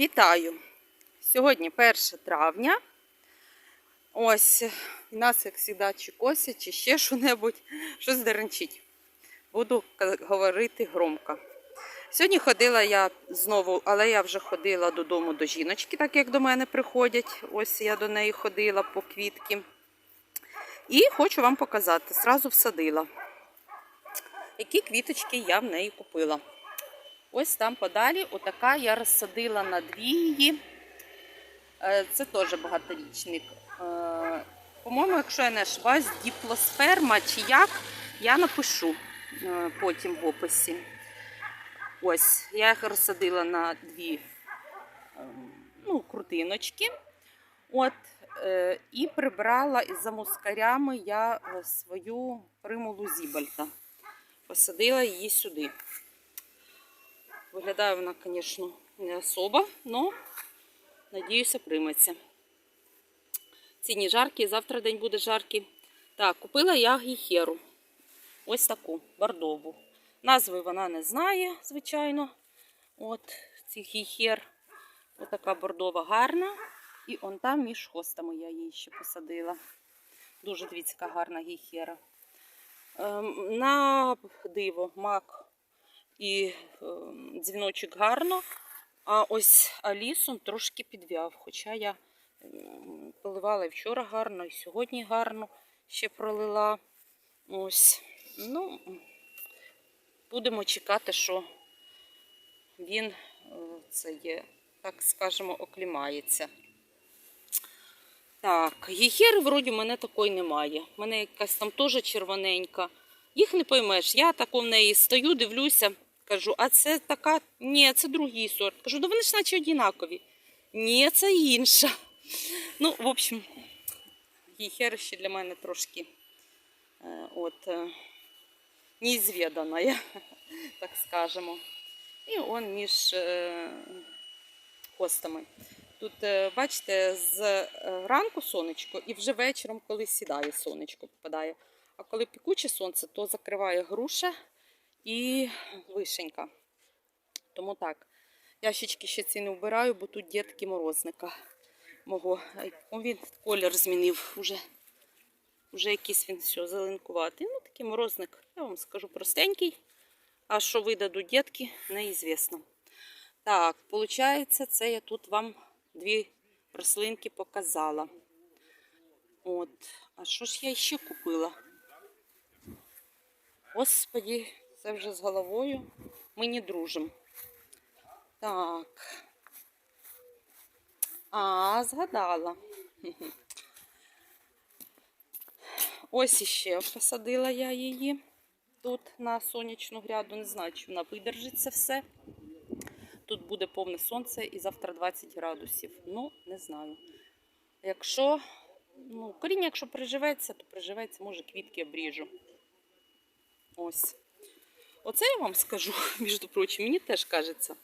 Вітаю! Сьогодні 1 травня. Ось у нас, як завжди, чи косять, чи ще що-небудь, щось деренчить. Буду говорити громко. Сьогодні ходила я знову, але я вже ходила додому до жіночки, так як до мене приходять. Ось я до неї ходила по квітки. І хочу вам показати, зразу всадила, які квіточки я в неї купила. Ось там подалі, отака я розсадила на дві її. Е, Це теж багаторічник. Е, По-моєму, якщо я не ошибаюсь, діплосферма чи як, я напишу е, потім в описі. Ось, я їх розсадила на дві ем, ну, крутиночки. От, і прибрала за мускарями я свою примулу Зібальта. Посадила її сюди. Виглядає вона, звісно, не особо, але, надіюся, прийметься. Ці дні жаркі, завтра день буде жаркий. Так, купила я гіхеру. Ось таку бордову. Назви вона не знає, звичайно. От цих гіхер. Ось така бордова гарна. І он там між хостами я її ще посадила. Дуже дивіться, гарна гіхера. Ем, На диво мак і е, дзвіночок гарно. А ось Алісом трошки підв'яв. Хоча я м, поливала і вчора гарно, і сьогодні гарно ще пролила. Ось. Ну, будемо чекати, що він е, це є, так скажемо, оклімається. Так, гіхери вроді мене такої немає. У мене якась там теж червоненька. Їх не поймеш. Я тако в неї стою, дивлюся, кажу, а це така. Ні, це другий сорт. Кажу, да вони ж наче однакові. Ні, це інша. Ну, в общем, ще для мене трошки е, от, е, неізвідана, так скажемо. І он між е, хостами. Тут, бачите, з ранку сонечко і вже вечором, коли сідає сонечко, попадає. А коли пікуче сонце, то закриває груша і вишенька. Тому так. Ящички ще ці не вбираю, бо тут дітки морозника мого. Він колір змінив уже. Уже якийсь він все зеленкуватий. Ну, такий морозник, я вам скажу, простенький. А що видадуть дітки, неізвісно. Так, виходить, це я тут вам дві рослинки показала. От, а що ж я ще купила? Господі, це вже з головою. Ми не дружимо. Так. А, згадала. Ось іще посадила я її тут на сонячну гряду. Не знаю, чи вона видержиться все. Тут буде повне сонце і завтра 20 градусів. Ну, не знаю. Якщо, ну, коріння, якщо приживеться, то приживеться, може, квітки обріжу. Ось. Оце я вам скажу, між прочим, мені теж кажеться,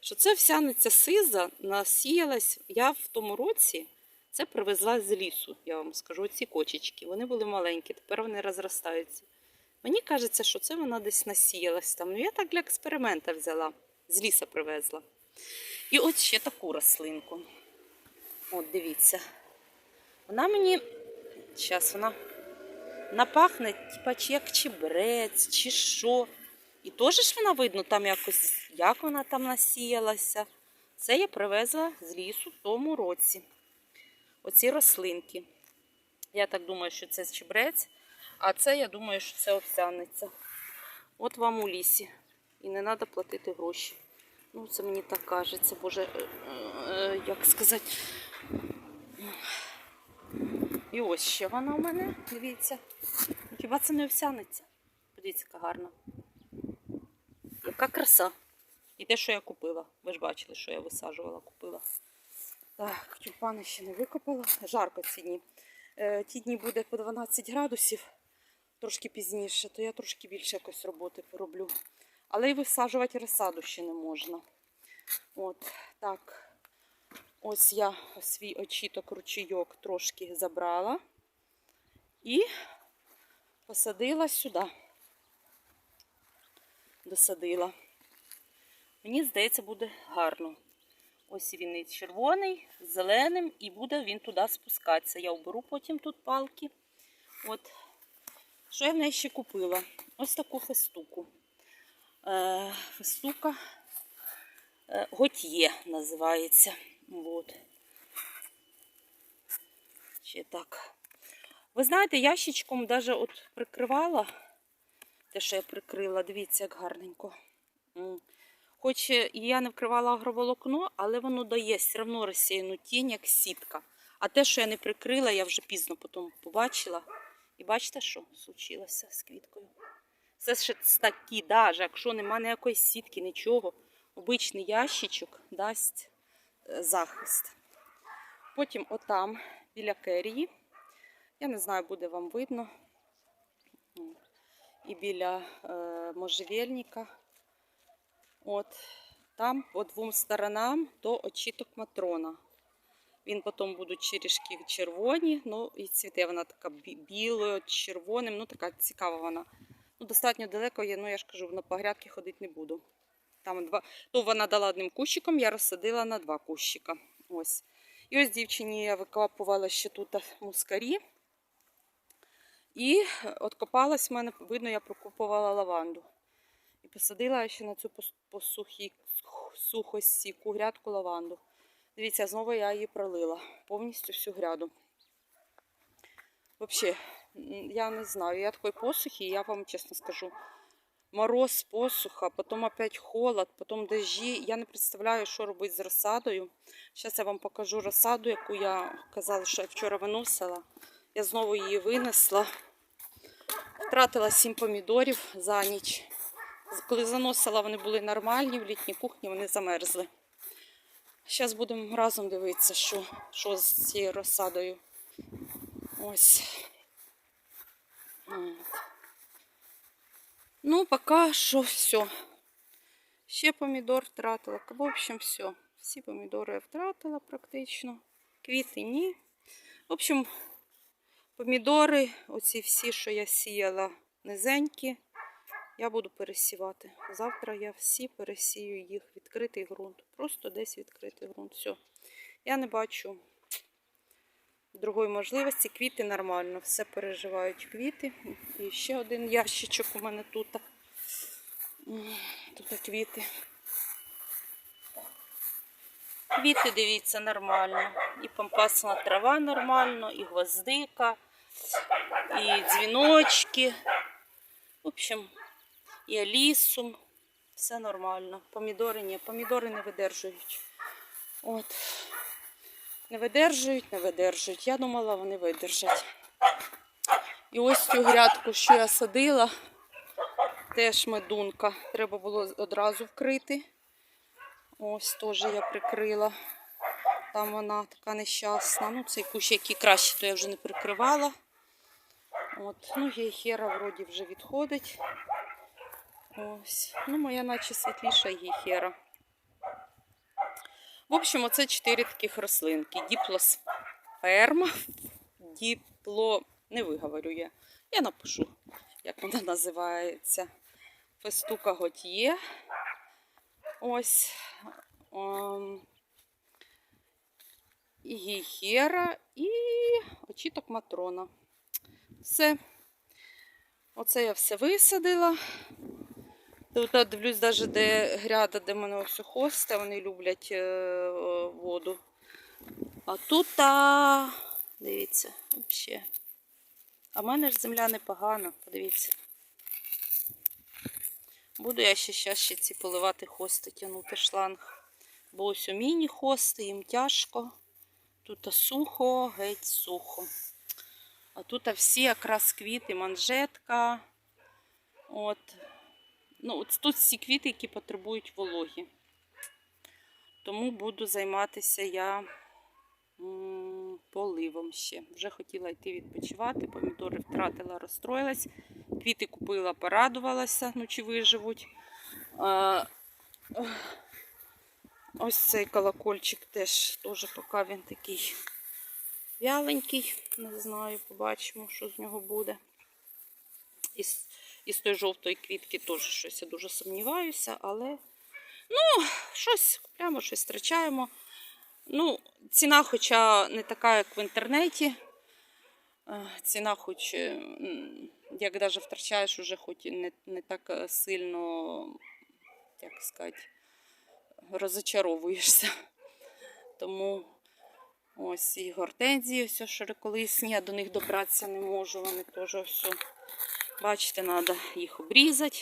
що це всяниця сиза насіялась. Я в тому році це привезла з лісу, я вам скажу, ці кочечки. Вони були маленькі, тепер вони розростаються. Мені кажеться, що це вона десь насіялась там. Ну, я так для експеримента взяла, з ліса привезла. І от ще таку рослинку. От дивіться. Вона мені. Зараз вона напахне, типа, чи як чебрець, чи що. І теж ж вона видно, там якось, як вона там насіялася. Це я привезла з лісу в тому році. Оці рослинки. Я так думаю, що це чебрець, а це я думаю, що це овсяниця. От вам у лісі. І не треба платити гроші. Ну, це мені так кажеться, боже, е, е, як сказати. І ось ще вона у мене, дивіться. Хіба це не овсяниця? Подивіться, яка гарна. Яка краса. І те, що я купила. Ви ж бачили, що я висаджувала, купила. Так, тюльпани ще не викопала. Жарко ці дні. Е, ті дні буде по 12 градусів, трошки пізніше, то я трошки більше якось роботи пороблю. Але й висаджувати розсаду ще не можна. От, так. Ось я свій очіток ручійок трошки забрала і посадила сюди. Досадила. Мені здається, буде гарно. Ось він і червоний, з зеленим, і буде він туди спускатися. Я оберу потім тут палки. От. Що я в неї ще купила? Ось таку фестуку. Е, фестука е, Готьє називається. От. Ще так. Ви знаєте, ящичком даже от прикривала. Те, що я прикрила, дивіться, як гарненько. Хоч і я не вкривала агроволокно, але воно дає все одно розсіяну тінь, як сітка. А те, що я не прикрила, я вже пізно потім побачила. І бачите, що случилося з квіткою? Це ще такі, навіть якщо немає ніякої сітки, нічого, обичний ящичок дасть е, захист. Потім отам, біля керії, я не знаю, буде вам видно. І біля е, можжевельника. От там по двом сторонам до очіток матрона. Він потім будуть черешки червоні, ну і цвіте вона така білою, червоним, ну така цікава вона. Ну, достатньо далеко є, ну я ж кажу, на погрядки ходити не буду. Там два. То вона дала одним кущиком, я розсадила на два кущика. Ось. І ось дівчині я викопувала ще тут мускарі. І от копалась в мене, видно, я прокопувала лаванду. І посадила ще на цю пос- по сухосіку грядку лаванду. Дивіться, знову я її пролила. Повністю всю гряду. Взагалі, я не знаю. Я такої посухи, я вам чесно скажу. Мороз, посуха, потім опять холод, потім дожді. Я не представляю, що робити з розсадою. Зараз я вам покажу розсаду, яку я казала, що я вчора виносила. Я знову її винесла. Втратила 7 помідорів за ніч. Коли заносила, вони були нормальні, в літній кухні вони замерзли. Зараз будемо разом дивитися, що, що з цією розсадою. Ось. Ну, поки що все. Ще помідор втратила. В общем, все. Всі помідори я втратила практично. Квіти ні. В общем, помідори, оці всі, що я сіяла низенькі, я буду пересівати. Завтра я всі пересію їх відкритий ґрунт. Просто десь відкритий ґрунт. Все. Я не бачу другої можливості. Квіти нормально. Все переживають квіти. І ще один ящичок у мене тут. Тут квіти. Квіти, дивіться, нормально. І пампасна трава нормально, і гвоздика, і дзвіночки. В общем, і алісум. Все нормально. Помідори ні, помідори не видержують. От. Не видержують, не видержують. Я думала, вони видержать. І ось цю грядку, що я садила, теж медунка. Треба було одразу вкрити. Ось теж я прикрила. Там вона така нещасна. Ну, цей кущ, який краще, то я вже не прикривала. От. Ну, гейхера вроді вже відходить. Ось. Ну, моя наче світліша гейхера. В общем, оце чотири таких рослинки. Діплосперма, діпло... Не виговорю я. Я напишу, як вона називається. Фестука Готьє. Ось. Ем, І гейхера, і очіток матрона. Все. Оце я все висадила. Тут я дивлюсь, навіть де гряда, де в мене ось хости, вони люблять е, воду. А тут, а, дивіться, взагалі. А в мене ж земля непогана, подивіться. Буду я ще зараз ще ці поливати хости, тягнути шланг. Бо ось у міні-хости, їм тяжко. Тут сухо, геть сухо. А тут всі якраз квіти, манжетка. От. Ну, от тут всі квіти, які потребують вологі. Тому буду займатися я поливом ще. Вже хотіла йти відпочивати, помідори втратила, розстроїлась. Квіти купила, порадувалася, ну чи виживуть. А, ось цей колокольчик теж, теж поки він такий вяленький. Не знаю, побачимо, що з нього буде. І, і з тої жовтої квітки теж щось я дуже сумніваюся, але ну, щось купляємо, щось втрачаємо. Ну, ціна, хоча не така, як в інтернеті. Е, Ціна, хоч, е, як навіть втрачаєш, уже хоч не, не так е, сильно, як сказати, розочаровуєшся. Тому ось і гортензії, все широколисні, я до них добратися не можу. Вони теж все. Бачите, треба їх обрізати.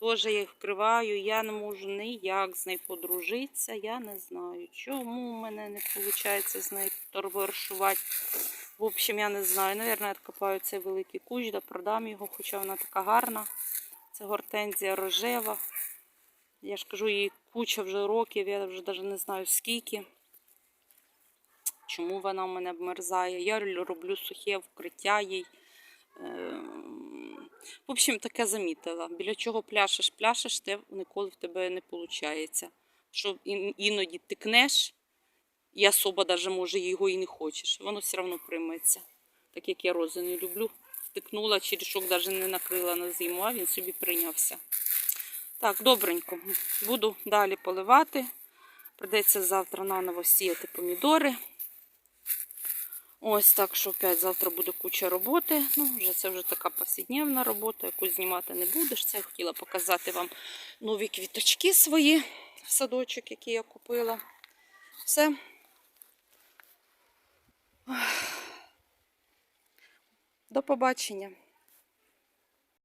Теж я їх вкриваю, я не можу ніяк з нею подружитися. Я не знаю, чому в мене не виходить з нею торгуваршувати. В общем, я не знаю. Навірно, я откопаю цей великий кущ, да продам його, хоча вона така гарна. Це гортензія рожева. Я ж кажу, їй куча вже років, я вже навіть не знаю скільки. Чому вона в мене обмерзає. Я роблю сухе вкриття їй. В общем, таке замітила. Біля чого пляшеш, пляшеш, те ніколи в тебе не виходить. Що ін- іноді тикнеш, і особа даже може його і не хочеш. Воно все одно прийметься. Так як я рози не люблю. Втикнула, черешок навіть не накрила на зиму, а він собі прийнявся. Так, добренько. Буду далі поливати. Придеться завтра наново сіяти помідори. Ось так, що опять завтра буде куча роботи. Ну, вже це вже така повсякденна робота, яку знімати не будеш. Це я хотіла показати вам нові квіточки свої в садочок, які я купила. Все. До побачення.